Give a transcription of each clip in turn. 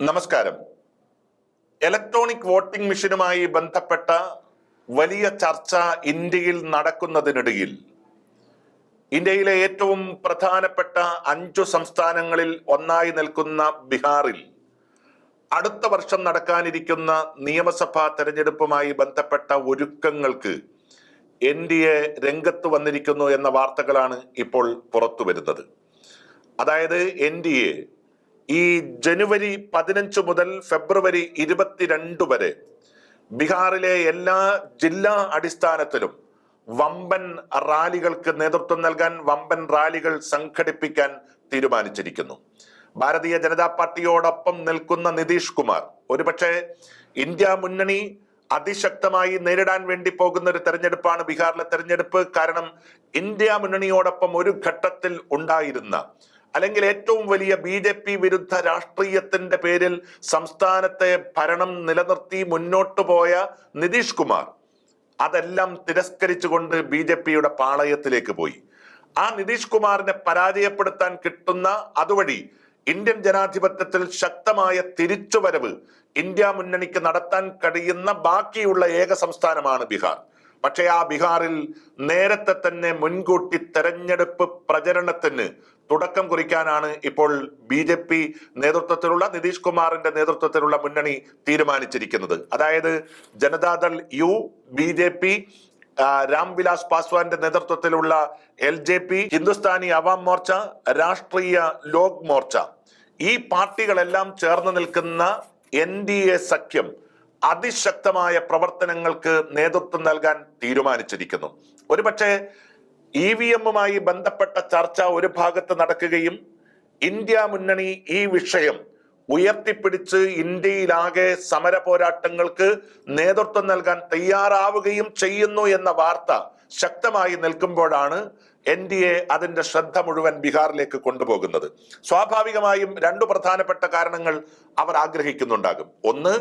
നമസ്കാരം. Electronic voting മെഷീനുമായി ബന്ധപ്പെട്ട വലിയ ചർച്ച ഇന്ത്യയിൽ നടക്കുന്നതിനിടയിൽ ഇന്ത്യയിലെ ഏറ്റവും പ്രധാനപ്പെട്ട അഞ്ചു സംസ്ഥാനങ്ങളിൽ ഒന്നായി നിൽക്കുന്ന ബീഹാറിൽ അടുത്ത വർഷം നടക്കാനിരിക്കുന്ന നിയമസഭാ തെരഞ്ഞെടുപ്പുമായി ബന്ധപ്പെട്ട ഒരുക്കങ്ങൾക്ക് എൻ ഡി എ രംഗത്ത് വന്നിരിക്കുന്നു എന്ന വാർത്തകളാണ് ഇപ്പോൾ പുറത്തു വരുന്നത് അതായത് എൻ ഡി എ ഈ ജനുവരി പതിനഞ്ച് മുതൽ ഫെബ്രുവരി ഇരുപത്തിരണ്ട് വരെ ബീഹാറിലെ എല്ലാ ജില്ലാ അടിസ്ഥാനത്തിലും വമ്പൻ റാലികൾക്ക് നേതൃത്വം നൽകാൻ വമ്പൻ റാലികൾ സംഘടിപ്പിക്കാൻ തീരുമാനിച്ചിരിക്കുന്നു. ഭാരതീയ ജനതാ പാർട്ടിയോടൊപ്പം നിൽക്കുന്ന നിതീഷ് കുമാർ ഒരുപക്ഷെ ഇന്ത്യ മുന്നണി അതിശക്തമായി നേരിടാൻ വേണ്ടി പോകുന്ന ഒരു തെരഞ്ഞെടുപ്പാണ് ബീഹാറിലെ തെരഞ്ഞെടുപ്പ്. കാരണം ഇന്ത്യ മുന്നണിയോടൊപ്പം ഒരു ഘട്ടത്തിൽ ഉണ്ടായിരുന്ന അല്ലെങ്കിൽ ഏറ്റവും വലിയ ബി ജെ പി വിരുദ്ധ രാഷ്ട്രീയത്തിന്റെ പേരിൽ സംസ്ഥാനത്തെ ഭരണം നിലനിർത്തി മുന്നോട്ടു പോയ നിതീഷ് കുമാർ അതെല്ലാം തിരസ്കരിച്ചുകൊണ്ട് ബി ജെ പിയുടെ പാളയത്തിലേക്ക് പോയി. ആ നിതീഷ് കുമാറിനെ പരാജയപ്പെടുത്താൻ കിട്ടുന്ന അതുവഴി ഇന്ത്യൻ ജനാധിപത്യത്തിൽ ശക്തമായ തിരിച്ചുവരവ് ഇന്ത്യ മുന്നണിക്ക് നടത്താൻ കഴിയുന്ന ബാക്കിയുള്ള ഏക സംസ്ഥാനമാണ് ബീഹാർ. പക്ഷേ ആ ബീഹാറിൽ നേരത്തെ തന്നെ മുൻകൂട്ടി തെരഞ്ഞെടുപ്പ് പ്രചരണത്തിന് തുടക്കം കുറിക്കാനാണ് ഇപ്പോൾ ബി ജെ പി നേതൃത്വത്തിലുള്ള നിതീഷ് കുമാറിന്റെ നേതൃത്വത്തിലുള്ള മുന്നണി തീരുമാനിച്ചിരിക്കുന്നത്. അതായത് Janata Dal U B J P Ramvilas പാസ്വാന്റെ നേതൃത്വത്തിലുള്ള L J P Hindustani Awam Morcha Rashtriya Lok Morcha. ഈ പാർട്ടികളെല്ലാം ചേർന്ന് നിൽക്കുന്ന എൻ ഡി എ സഖ്യം അതിശക്തമായ പ്രവർത്തനങ്ങൾക്ക് നേതൃത്വം നൽകാൻ തീരുമാനിച്ചിരിക്കുന്നു. ഒരുപക്ഷെ ഇ വി എമ്മുമായി ബന്ധപ്പെട്ട ചർച്ച ഒരു ഭാഗത്ത് നടക്കുകയും ഇന്ത്യ മുന്നണി ഈ വിഷയം ഉയർത്തിപ്പിടിച്ച് ഇന്ത്യയിലാകെ സമര പോരാട്ടങ്ങൾക്ക് നേതൃത്വം നൽകാൻ തയ്യാറാവുകയും ചെയ്യുന്നു എന്ന വാർത്ത ശക്തമായി നിൽക്കുമ്പോഴാണ് എൻ ഡി എ അതിന്റെ ശ്രദ്ധ മുഴുവൻ ബീഹാറിലേക്ക് കൊണ്ടുപോകുന്നത്. സ്വാഭാവികമായും രണ്ടു പ്രധാനപ്പെട്ട കാരണങ്ങൾ അവർ ആഗ്രഹിക്കുന്നുണ്ടാകും. ഒന്ന്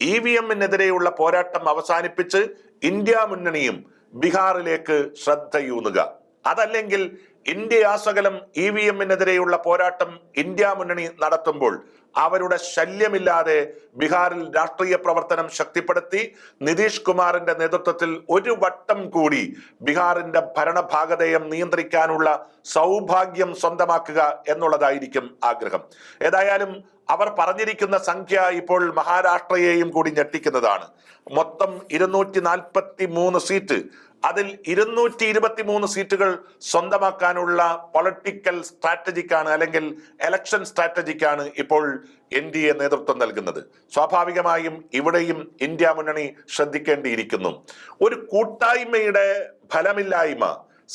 ഇ വി എമ്മിനെതിരെയുള്ള പോരാട്ടം അവസാനിപ്പിച്ച് ഇന്ത്യ മുന്നണിയും ബീഹാറിലേക്ക് ശ്രദ്ധയൂന്നുക. അതല്ലെങ്കിൽ ഇന്ത്യ ആസകലം ഇ വി എമ്മിനെതിരെയുള്ള പോരാട്ടം ഇന്ത്യ മുന്നണി നടത്തുമ്പോൾ അവരുടെ ശല്യമില്ലാതെ ബീഹാറിൽ രാഷ്ട്രീയ പ്രവർത്തനം ശക്തിപ്പെടുത്തി നിതീഷ് കുമാറിന്റെ നേതൃത്വത്തിൽ ഒരു വട്ടം കൂടി ബീഹാറിന്റെ ഭരണഭാഗതയം നിയന്ത്രിക്കാനുള്ള സൗഭാഗ്യം സ്വന്തമാക്കുക എന്നുള്ളതായിരിക്കും ആഗ്രഹം. ഏതായാലും അവർ പറഞ്ഞിരിക്കുന്ന സംഖ്യ ഇപ്പോൾ മഹാരാഷ്ട്രയെയും കൂടി ഞെട്ടിക്കുന്നതാണ്. മൊത്തം ഇരുന്നൂറ്റി സീറ്റ് അതിൽ ഇരുന്നൂറ്റി ഇരുപത്തി മൂന്ന് സീറ്റുകൾ സ്വന്തമാക്കാനുള്ള പൊളിറ്റിക്കൽ സ്ട്രാറ്റജിക്കാണ് അല്ലെങ്കിൽ എലക്ഷൻ സ്ട്രാറ്റജിക്കാണ് ഇപ്പോൾ എൻ ഡി എ നേതൃത്വം നൽകുന്നത്. സ്വാഭാവികമായും ഇവിടെയും ഇന്ത്യ മുന്നണി ശ്രദ്ധിക്കേണ്ടിയിരിക്കുന്നു. ഒരു കൂട്ടായ്മയുടെ ഫലമില്ലായ്മ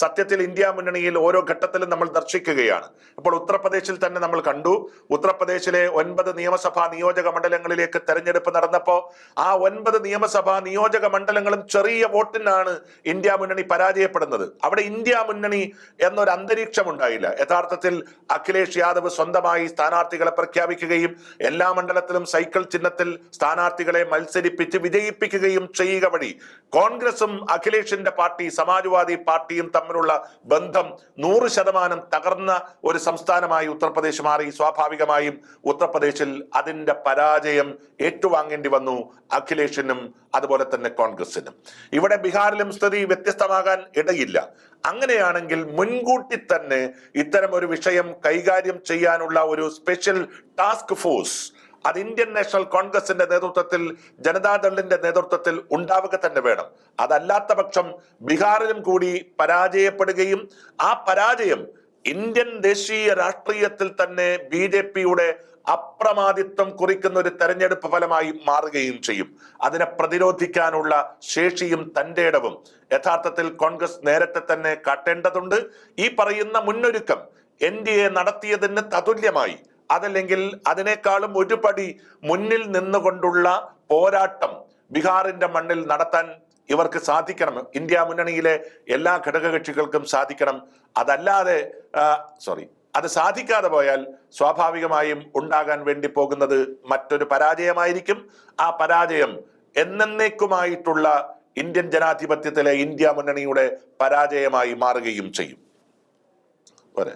സത്യത്തിൽ ഇന്ത്യ മുന്നണിയിൽ ഓരോ ഘട്ടത്തിലും നമ്മൾ ദർശിക്കുകയാണ്. അപ്പോൾ ഉത്തർപ്രദേശിൽ തന്നെ നമ്മൾ കണ്ടു. ഉത്തർപ്രദേശിലെ ഒൻപത് നിയമസഭാ നിയോജക മണ്ഡലങ്ങളിലേക്ക് തെരഞ്ഞെടുപ്പ് നടന്നപ്പോൾ ആ ഒൻപത് നിയമസഭാ നിയോജക മണ്ഡലങ്ങളും ചെറിയ വോട്ടിനാണ് ഇന്ത്യ മുന്നണി പരാജയപ്പെടുന്നത്. അവിടെ ഇന്ത്യ മുന്നണി എന്നൊരു അന്തരീക്ഷം ഉണ്ടായില്ല യഥാർത്ഥത്തിൽ അഖിലേഷ് യാദവ് സ്വന്തമായി സ്ഥാനാർത്ഥികളെ പ്രഖ്യാപിക്കുകയും എല്ലാ മണ്ഡലത്തിലും സൈക്കിൾ ചിഹ്നത്തിൽ സ്ഥാനാർത്ഥികളെ മത്സരിപ്പിച്ച് വിജയിപ്പിക്കുകയും ചെയ്യുക വഴി കോൺഗ്രസും അഖിലേഷിന്റെ പാർട്ടി സമാജ്വാദി പാർട്ടിയും തമ്മിലുള്ള ബന്ധം നൂറ് ശതമാനം തകർന്ന ഒരു സംസ്ഥാനമായി ഉത്തർപ്രദേശ് മാറി. സ്വാഭാവികമായും ഉത്തർപ്രദേശിൽ അതിന്റെ പരാജയം ഏറ്റുവാങ്ങേണ്ടി വന്നു അഖിലേഷിനും അതുപോലെ തന്നെ കോൺഗ്രസിനും. ഇവിടെ ബീഹാറിലും സ്ഥിതി വ്യത്യസ്തമാകാൻ ഇടയില്ല. അങ്ങനെയാണെങ്കിൽ മുൻകൂട്ടി തന്നെ ഇത്തരം ഒരു വിഷയം കൈകാര്യം ചെയ്യാനുള്ള ഒരു സ്പെഷ്യൽ ടാസ്ക് ഫോഴ്സ് അത് ഇന്ത്യൻ നാഷണൽ കോൺഗ്രസിന്റെ നേതൃത്വത്തിൽ ജനതാദളിന്റെ നേതൃത്വത്തിൽ ഉണ്ടാവുക തന്നെ വേണം. അതല്ലാത്ത പക്ഷം ബീഹാറിലും കൂടി പരാജയപ്പെടുകയും ആ പരാജയം ഇന്ത്യൻ ദേശീയ രാഷ്ട്രീയത്തിൽ തന്നെ ബി ജെ പിയുടെ അപ്രമാദിത്വം കുറിക്കുന്ന ഒരു തെരഞ്ഞെടുപ്പ് ഫലമായി മാറുകയും ചെയ്യും. അതിനെ പ്രതിരോധിക്കാനുള്ള ശേഷിയും തന്റെ ഇടവും. യഥാർത്ഥത്തിൽ കോൺഗ്രസ് നേരത്തെ തന്നെ കാട്ടേണ്ടതുണ്ട്. ഈ പറയുന്ന മുന്നൊരുക്കം എൻ ഡി എ നടത്തിയതിന് തതുല്യമായി അതല്ലെങ്കിൽ അതിനേക്കാളും ഒരു പടി മുന്നിൽ നിന്നുകൊണ്ടുള്ള പോരാട്ടം ബീഹാറിന്റെ മണ്ണിൽ നടത്താൻ ഇവർക്ക് സാധിക്കണം. ഇന്ത്യ മുന്നണിയിലെ എല്ലാ ഘടകകക്ഷികൾക്കും സാധിക്കണം. അതല്ലാതെ സോറി അത് സാധിക്കാതെ പോയാൽ സ്വാഭാവികമായും ഉണ്ടാകാൻ വേണ്ടി പോകുന്നത് മറ്റൊരു പരാജയമായിരിക്കും. ആ പരാജയം എന്നേക്കുമായിട്ടുള്ള ഇന്ത്യൻ ജനാധിപത്യത്തിലെ ഇന്ത്യ മുന്നണിയുടെ പരാജയമായി മാറുകയും ചെയ്യും. പോരെ.